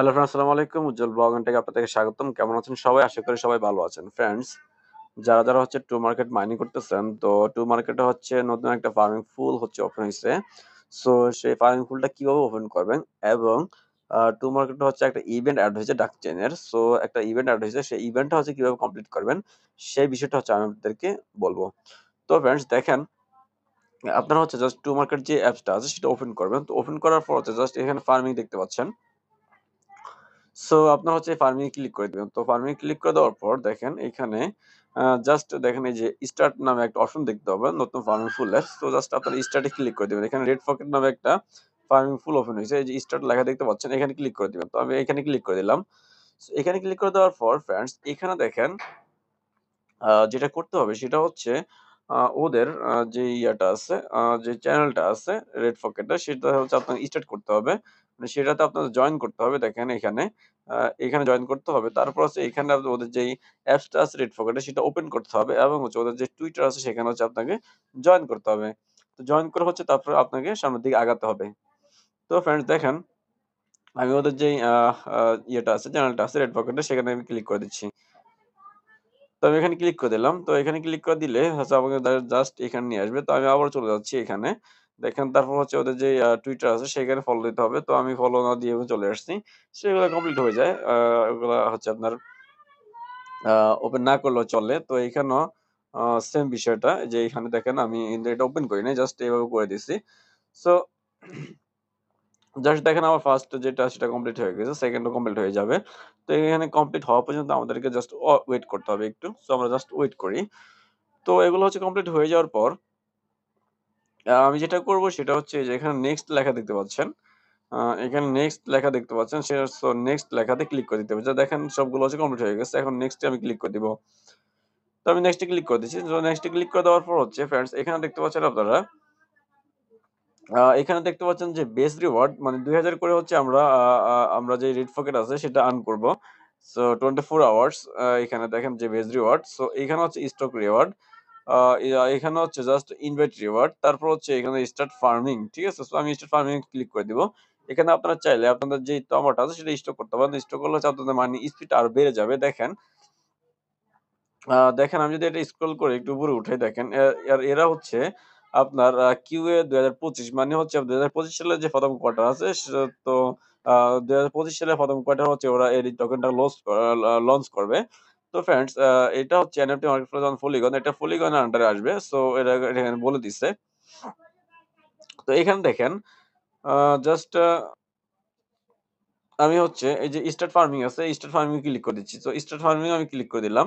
Hello friends আসসালামু আলাইকুম। উজ্জ্বল blog থেকে আপনাদেরকে স্বাগতম। কেমন আছেন সবাই? আশা করি সবাই ভালো আছেন। ফ্রেন্ডস যারা যারা হচ্ছে টু মার্কেট মাইনিং করতেছেন, তো টু মার্কেটে হচ্ছে নতুন একটা ফার্মিং ফুল হচ্ছে ওপেন হয়েছে। সো সেই ফার্মিং ফুলটা কীভাবে ওপেন করবেন? এবং টু মার্কেটে হচ্ছে একটা ইভেন্ট অ্যাড হয়েছে ডাক চেনের সো একটা ইভেন্ট অ্যাড হয়েছে। সেই ইভেন্টটা হচ্ছে কীভাবে কমপ্লিট করবেন? সেই বিষয়টা হচ্ছে আমি আপনাদেরকে বলব। তো ফ্রেন্ডস দেখেন, আপনারা হচ্ছে জাস্ট টু মার্কেট যে অ্যাপসটা আছে, সেটা ওপেন করবেন। তো ওপেন করার পর হচ্ছে জাস্ট এখানে ফার্মিং দেখতে পাচ্ছেন। সো আপনার হচ্ছে ফার্মিং ক্লিক করে দিবেন। তো ফার্মিং ক্লিক করে দেওয়ার পর দেখেন এখানে জাস্ট দেখেন এই যে স্টার্ট নামে একটা অপশন দেখতে হবে, নতুন ফার্মিং ফুল ফুলের তো জাস্ট আপনার স্টার্টে ক্লিক করে দিবেন। এখানে রেড পকেট নামে একটা ফার্মিং ফুল ওপেন হয়েছে। এই যে স্টার্ট লেখা দেখতে পাচ্ছেন, এখানে ক্লিক করে দিবেন। তো আমি এখানে ক্লিক করে দিলাম। এখানে ক্লিক করে দেওয়ার পর ফ্রেন্ডস এখানে দেখেন যেটা করতে হবে সেটা হচ্ছে ওদের যে ইয়াটা আছে যে চ্যানেলটা আছে রেড পকেটটা সেটা হচ্ছে আপনাকে স্টার্ট করতে হবে। মানে সেটাতে আপনাদের জয়েন করতে হবে দেখেন এখানে। এখানে জয়েন করতে হবে। তারপর হচ্ছে এখানে ওদের যেই অ্যাপসটা আছে রেড পকেটে সেটা ওপেন করতে হবে এবং হচ্ছে ওদের যে টুইটার আছে সেখানে হচ্ছে আপনাকে জয়েন করতে হবে। তো জয়েন করে হচ্ছে তারপর আপনাকে সামনের দিকে আগাতে হবে। তো ফ্রেন্ডস দেখেন, আমি ওদের যেই ইয়েটা আছে চ্যানেলটা আছে রেড পকেটে সেখানে আমি ক্লিক করে দিচ্ছি। তো আমি এখানে ক্লিক করে দিলাম। তো এখানে ক্লিক করে দিলে হচ্ছে আমাকে জাস্ট এখানে নিয়ে আসবে। তো আমি আবার চলে যাচ্ছি এখানে। দেখেন, তারপর হচ্ছে ওদের যে টুইটার আছে, সেখানে ফলো দিতে হবে। তো আমি ফলো না দিয়ে চলে আসছি। সেগুলো কমপ্লিট হয়ে যায়। ওগুলো হচ্ছে আপনার ওপেন না করলেও চলে। তো এখানেও সেম বিষয়টা যে, এখানে দেখেন, আমি এটা ওপেন করি নাই জাস্ট এইভাবে করে দিছি সো জাস্ট দেখেন, আমার ফার্স্ট যেটা, সেটা কমপ্লিট হয়ে গেছে সেকেন্ডও কমপ্লিট হয়ে যাবে। তো এখানে কমপ্লিট হওয়া পর্যন্ত আমাদেরকে জাস্ট ওয়েট করতে হবে একটু। সো আমরা জাস্ট ওয়েট করি। তো এগুলো হচ্ছে কমপ্লিট হয়ে যাওয়ার পর আমি যেটা করব সেটা হচ্ছে যে এখানে নেক্সট লেখা দেখতে পাচ্ছেন। এখানে নেক্সট লেখা দেখতে পাচ্ছেন, সে নেক্সট লেখাতে ক্লিক করে দিতে হবে। যা দেখেন সবগুলো হচ্ছে কমপ্লিট হয়ে গেছে, এখন নেক্সটে আমি ক্লিক করে দিব। তো আমি নেক্সটে ক্লিক করে দিচ্ছি, তো নেক্সটে ক্লিক করে দেওয়ার পর হচ্ছে ফ্রেন্ডস এখানে দেখতে পাচ্ছেন আপনারা এখানে দেখতে পাচ্ছেন যে বেস রিওয়ার্ড মানে দুই হাজার করে হচ্ছে আমরা আমরা যে রেড পকেট আছে সেটা আর্ন করব। সো টোয়েন্টি ফোর আওয়ার্স এখানে দেখেন যে বেস রিওয়ার্ড সো এখানে হচ্ছে স্টক রিওয়ার্ড এখানে হচ্ছে জাস্ট ইনভাইট রিওয়ার্ড তারপর হচ্ছে এখানে স্টার্ট ফার্মিং ঠিক আছে? সো আমি স্টার্ট ফার্মিং ক্লিক করে দিব। এখানে আপনারা চাইলে আপনাদের যে টমাটো আছে, সেটা স্টক করতে পারেন। স্টক করলে হচ্ছে আপনাদের মানি স্পিড আরও বেড়ে যাবে। দেখেন দেখেন, আমি যদি এটা স্ক্রল করে একটু উপরে উঠে দেখেন এরা হচ্ছে আপনার কিউএ দুই হাজার পঁচিশ মানে হচ্ছে দুই হাজার পঁচিশ সালে যে প্রথম কোয়ার্টার আছে তো দুই হাজার পঁচিশ সালে প্রথম কোয়ার্টার হচ্ছে ওরা এই টোকেনটা লঞ্চ লঞ্চ করবে। তো ফ্রেন্ডস এটা হচ্ছে এনএফটি মার্কেটপ্লেস অন পলিগন এটা পলিগনের আন্ডারে আসবে। সো এটা এখানে বলে দিচ্ছে। তো এখানে দেখেন জাস্ট আমি হচ্ছে এই যে স্টার্ট ফার্মিং আছে স্টার্ট ফার্মিং ক্লিক করে দিচ্ছি। তো স্টার্ট ফার্মিং আমি ক্লিক করে দিলাম।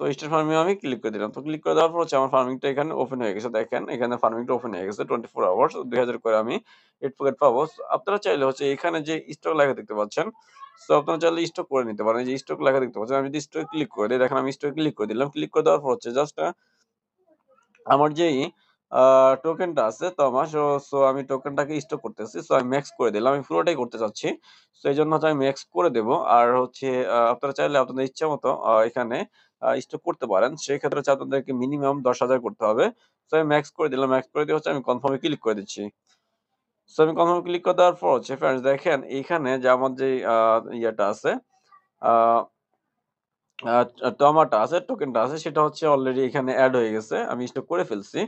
তো স্টার্ট ফার্মিং আমি ক্লিক করে দিলাম। তো ক্লিক করে দেওয়ার পর হচ্ছে আমার ফার্মিংটা এখানে ওপেন হয়ে গেছে। দেখেন, এখানে ফার্মিংটা ওপেন হয়ে গেছে টোয়েন্টি ফোর আওয়ার্স দুই হাজার করে আমি এইট পকেট পাবো। আপনারা চাইলে হচ্ছে এখানে যে স্টক লেখা দেখতে পাচ্ছেন তো আপনারা চাইলে স্টক করে নিতে পারেন। যে স্টক লেখা দেখতে পাচ্ছেন, আমি যদি স্টক ক্লিক করে দিই, দেখেন আমি স্টক ক্লিক করে দিলাম। ক্লিক করে দেওয়ার পর হচ্ছে জাস্ট আমার যেই টোকেনটা আছে, তো আমার সো সো আমি টোকেনটাকে স্টক করতেছি। সো আমি ম্যাক্স করে দিলাম। আমি পুরোটাই করতে চাচ্ছি। সো এই জন্য হচ্ছে আমি ম্যাক্স করে দেব। আর হচ্ছে আপনারা চাইলে আপনাদের ইচ্ছা মতো এখানে স্টক করতে পারেন। সেই ক্ষেত্রে হচ্ছে আপনাদেরকে মিনিমাম দশ হাজার করতে হবে। সো আমি ম্যাক্স করে দিলাম। ম্যাক্স করে দিয়ে হচ্ছে আমি কনফার্মে ক্লিক করে দিচ্ছি। সো আমি কনফার্মে ক্লিক করে দেওয়ার পর, হচ্ছে ফ্রেন্ডস দেখেন এইখানে যে আমার যে ইয়েটা আছে টমাটো আছে টোকেনটা আছে, সেটা হচ্ছে অলরেডি এখানে অ্যাড হয়ে গেছে, আমি স্টক করে ফেলছি।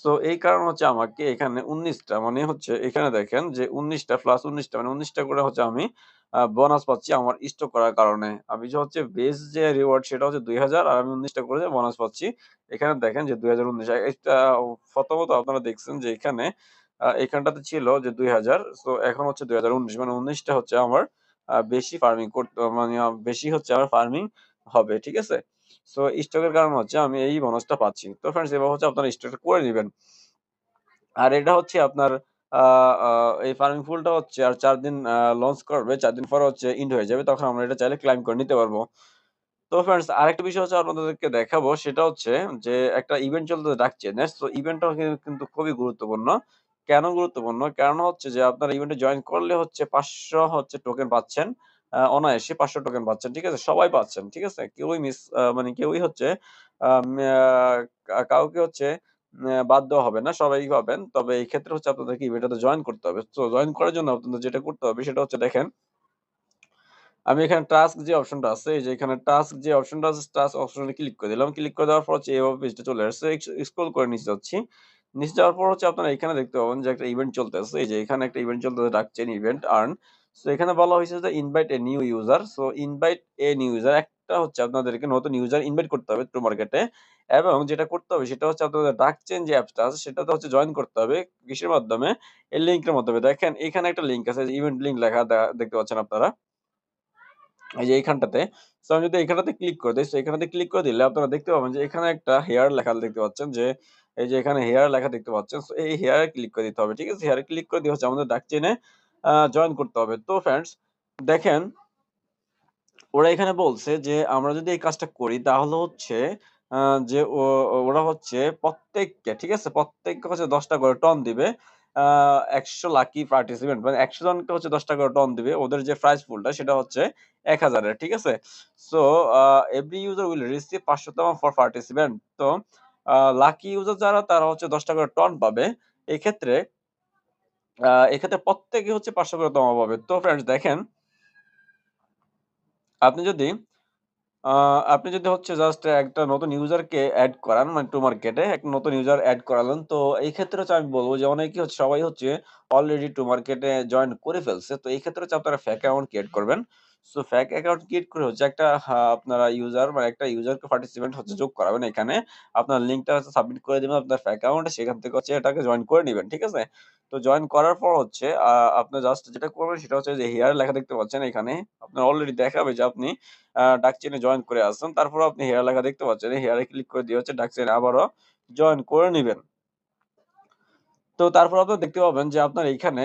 সো এই কারণ হচ্ছে আমাকে এখানে উনিশটা মানে হচ্ছে এখানে দেখেন যে উনিশটা প্লাস উনিশটা মানে উনিশটা করে হচ্ছে আমি বোনাস পাচ্ছি আমার স্টক করার কারণে। আমি যে হচ্ছে বেস যে রিওয়ার্ড সেটা হচ্ছে দুই হাজার, আর আমি উনিশটা করে বোনাস পাচ্ছি। এখানে দেখেন যে দুই হাজার উনিশ এটা প্রথমত আপনারা দেখছেন যে এখানে এখানটাতে ছিল যে দুই হাজার তো এখন হচ্ছে দুই হাজার উনিশ মানে উনিশটা হচ্ছে আমার বেশি ফার্মিং করতে মানে বেশি হচ্ছে আমার ফার্মিং হবে, ঠিক আছে? সো স্টকের কারণ হচ্ছে আমি এই বোনাসটা পাচ্ছি। তো ফ্রেন্ডস এবার হচ্ছে আপনারা স্টকটা করে নেবেন। আর এটা হচ্ছে আপনার এই ফার্মিং ফুলটা হচ্ছে আর চার দিন লঞ্চ করবে, চার দিন পর হচ্ছে ইন্ড হয়ে যাবে, তখন আমরা এটা চাইলে ক্লাইম করে নিতে পারব। তো ফ্রেন্ডস আরেকটা বিষয় হচ্ছে আপনাদেরকে দেখাবো, সেটা হচ্ছে যে একটা ইভেন্ট চলতে ডাকছে নেক্সট তো ইভেন্টটা কিন্তু খুবই গুরুত্বপূর্ণ। কেন গুরুত্বপূর্ণ কারণ হচ্ছে যে আপনার ইভেন্টে জয়েন করলে হচ্ছে পাঁচশো হচ্ছে টোকেন পাচ্ছেন অনায়াসে পাঁচশো টোকেন পাচ্ছেন ঠিক আছে সবাই পাচ্ছেন ঠিক আছে কেউই মিস মানে কেউই হচ্ছে কাউকে হচ্ছে বাদ দেওয়া হবে না সবাই পাবেন তবে এই ক্ষেত্রে হচ্ছে আপনাদেরকে ইভেন্টটাতে জয়েন করতে হবে তো জয়েন করার জন্য আপনাদের যেটা করতে হবে সেটা হচ্ছে দেখেন আমি এখানে টাস্ক যে অপশনটা আছে, এই যে এখানে টাস্ক যে অপশনটা আছে, টাস্ক অপশনে ক্লিক করে দিলাম। ক্লিক করে দেওয়ার পর হচ্ছে এভাবে পেজটা চলে আসছে। স্ক্রল করে নিচে যাচ্ছি। নিচে যাওয়ার পর হচ্ছে আপনারা এখানে দেখতে পাবেন যে একটা ইভেন্ট চলতেছে। এই যে এখানে একটা ইভেন্ট চলতেছে ডাক চেইন ইভেন্ট আর্ন। সো এখানে বলা হয়েছে যে invite a new user. So invite a new user একটা হচ্ছে আপনাদেরকে নতুন ইউজার ইনভাইট করতে হবে ট্রু মার্কেটে এবং যেটা করতে হবে সেটা হচ্ছে আপনাদের ডাক চেইন যে অ্যাপসটা আছে সেটাতে হচ্ছে জয়েন করতে হবে। কিসের মাধ্যমে? এই লিংকের মাধ্যমে। দেখেন এখানে একটা লিংক আছে। ইভেন্ট লিংক লেখা দেখতে পাচ্ছেন আপনারা। এই যে এইখানটাতে। সো আমি যদি এইখানটাতে ক্লিক করে দেই, সো এখানটাতে ক্লিক করে দিলে আপনারা দেখতে পাবেন যে এখানে একটা হেয়ার লেখা দেখতে পাচ্ছেন যে এই যে এখানে হেয়ার লেখা দেখতে পাচ্ছেন। সো এই হেয়ারে ক্লিক করে দিতে হবে। ঠিক আছে? হেয়ারে ক্লিক করে দিয়ে হচ্ছে আমাদের ডাক চেইনে আ জয়েন করতে হবে। তো ফ্রেন্ডস দেখেন, ওরা এখানে বলছে যে, আমরা যদি এই কাজটা করি, তাহলে হচ্ছে যে ওরা হচ্ছে প্রত্যেককে, ঠিক আছে? প্রত্যেককে হচ্ছে ৳১০ করে টন দিবে। ১০০ লাকি পার্টিসিপেন্ট মানে ১০০ জনকে হচ্ছে ৳১০ করে টন দিবে। ওদের যে প্রাইজ পুলটা সেটা হচ্ছে এক হাজারের, ঠিক আছে? So every user will receive ৫০০ তম ফর পার্টিসিপেন্ট। তো লাকি ইউজার যারা, তারা হচ্ছে ৳১০ করে টন পাবে। এক্ষেত্রে এক্ষেত্রে প্রত্যেকে হচ্ছে ৫০০ করে তমা পাবে। তো ফ্রেন্ডস দেখেন, আপনি যদি আপনি যদি হচ্ছে জাস্ট একটা নতুন ইউজারকে এড করান মানে টু মার্কেটে একটা নতুন ইউজার অ্যাড করালেন। তো এই ক্ষেত্রে হচ্ছে আমি বলব যে অনেকেই হচ্ছে সবাই হচ্ছে অলরেডি টু মার্কেটে জয়েন করে ফেলছে। তো এই ক্ষেত্রে হচ্ছে আপনারা ফেক অ্যাকাউন্ট ক্রিয়েট করবেন। সো ফেক অ্যাকাউন্ট ক্রিয়েট করে হচ্ছে একটা আপনারা ইউজার মানে একটা ইউজারকে পার্টিসিপেন্ট হচ্ছে যোগ করাবেন এখানে। আপনার লিঙ্কটা হচ্ছে সাবমিট করে দিবেন আপনার ফেক অ্যাকাউন্টে সেখান থেকে হচ্ছে এটাকে জয়েন করে নেবেন, ঠিক আছে? তো জয়েন করার পর হচ্ছে, আ, আপনি জাস্ট যেটা করবেন সেটা হচ্ছে যে হেয়ার লেখা দেখতে পাচ্ছেন এখানে। আপনার অলরেডি দেখাবে যে আপনি, আ ডাক চেইনে জয়েন করে আসছেন তারপর আপনি হেয়ার লেখা দেখতে পাচ্ছেন। হেয়ারে ক্লিক করে দিয়ে হচ্ছে ডাক চেইনে আবারও জয়েন করে নিবেন। তো তারপর আপনারা দেখতে পাবেন যে আপনার এখানে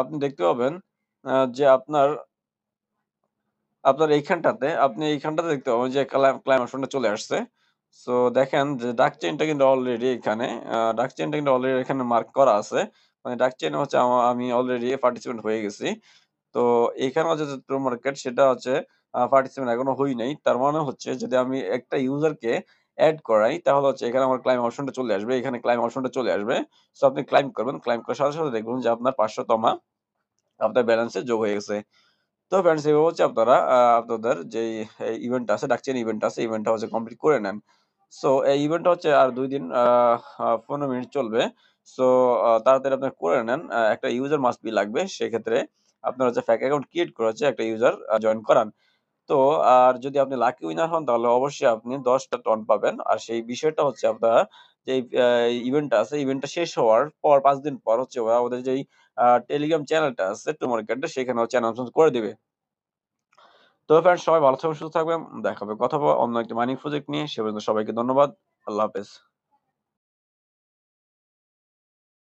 আপনি দেখতে পাবেন যে আপনার আপনার এইখানটাতে আপনি এইখানটাতে দেখতে পাবেন যে ক্লাইম চলে আসছে। সো দেখেন যে ডাক চেইনটা কিন্তু অলরেডি এখানে ডাক চেইনটা কিন্তু অলরেডি এখানে মার্ক করা আছে। মানে ডাক চেইনে হচ্ছে আমি অলরেডি পার্টিসিপেন্ট হয়ে গেছি। তো এখানে হচ্ছে যে মার্কেট সেটা হচ্ছে পার্টিসিপেন্ট এখনও হই নাই। তার মানে হচ্ছে যদি আমি একটা ইউজারকে এড করাই তাহলে হচ্ছে এখানে আমার ক্লাইম অপশনটা চলে আসবে। এখানে ক্লাইম অপশনটা চলে আসবে। সো আপনি ক্লাইম করবেন। ক্লাইম করার সাথে, সাথে দেখবেন যে আপনার ৫০০ তমা আপনার ব্যালেন্সে যোগ হয়ে গেছে। তো ফ্রেন্ডস এভাবে হচ্ছে আপনারা আপনাদের এই ইভেন্ট আছে ডাকছেন ইভেন্ট আছে ইভেন্টটা হচ্ছে কমপ্লিট করে নেন। সো এই ইভেন্টটা হচ্ছে আর দুই দিন ১৫ মিনিট চলবে। সো তাড়াতাড়ি আপনার করে নেন। একটা ইউজার মাস্ট বি লাগবে। সেক্ষেত্রে আপনার হচ্ছে ফ্যাক অ্যাকাউন্ট ক্রিয়েট করে হচ্ছে একটা ইউজার জয়েন করান। তো, আর যদি আপনি লাকি উইনার হন, তাহলে অবশ্যই আপনি ১০ টা টন পাবেন। আর সেই বিষয়টা হচ্ছে আপনারা ইভেন্ট ইভেন্টটা আছে ইভেন্টটা শেষ হওয়ার পর পাঁচ দিন পর হচ্ছে ওদের যেই টেলিগ্রাম চ্যানেলটা আছে টু মার্কেটটা সেখানে হচ্ছে অ্যানাউন্সমেন্ট করে দিবে। তো ফ্রেন্ড সবাই ভালো থাকবেন, সুস্থ থাকবেন। দেখা হবে কথা অন্য একটি মাইনিং প্রজেক্ট নিয়ে। সে পর্যন্ত সবাইকে ধন্যবাদ। আল্লাহ হাফেজ।